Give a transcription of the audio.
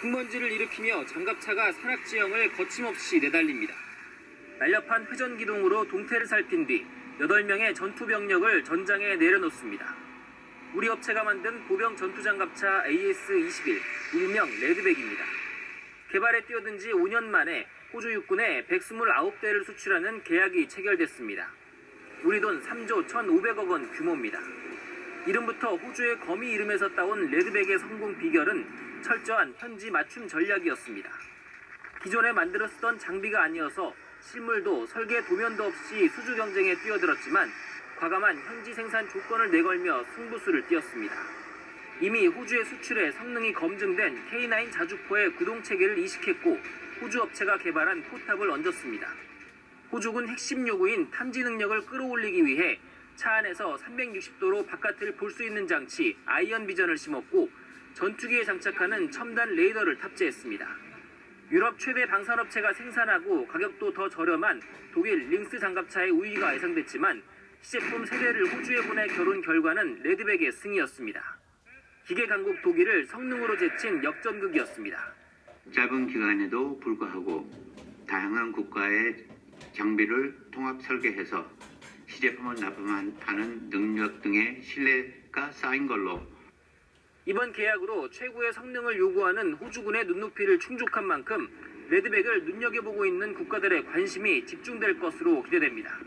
흙먼지를 일으키며 장갑차가 산악 지형을 거침없이 내달립니다. 날렵한 회전 기동으로 동태를 살핀 뒤 8명의 전투 병력을 전장에 내려놓습니다. 우리 업체가 만든 보병 전투 장갑차 AS-21, 일명 레드백입니다. 개발에 뛰어든 지 5년 만에 호주 육군에 129대를 수출하는 계약이 체결됐습니다. 우리 돈 3조 1,500억 원 규모입니다. 이름부터 호주의 거미 이름에서 따온 레드백의 성공 비결은 철저한 현지 맞춤 전략이었습니다. 기존에 만들어 쓰던 장비가 아니어서 실물도 설계 도면도 없이 수주 경쟁에 뛰어들었지만 과감한 현지 생산 조건을 내걸며 승부수를 띄었습니다. 이미 호주의 수출에 성능이 검증된 K9 자주포의 구동 체계를 이식했고 호주 업체가 개발한 포탑을 얹었습니다. 호주군 핵심 요구인 탐지 능력을 끌어올리기 위해 차 안에서 360도로 바깥을 볼 수 있는 장치 아이언 비전을 심었고 전투기에 장착하는 첨단 레이더를 탑재했습니다. 유럽 최대 방산업체가 생산하고 가격도 더 저렴한 독일 링스 장갑차의 우위가 예상됐지만 시제품 세대를 호주에 보내 결혼 결과는 레드백의 승이었습니다. 기계 강국 독일을 성능으로 제친 역전극이었습니다. 짧은 기간에도 불구하고 다양한 국가의 장비를 통합 설계해서 시제품을 납품하는 능력 등의 신뢰가 쌓인 걸로 이번 계약으로 최고의 성능을 요구하는 호주군의 눈높이를 충족한 만큼 레드백을 눈여겨보고 있는 국가들의 관심이 집중될 것으로 기대됩니다.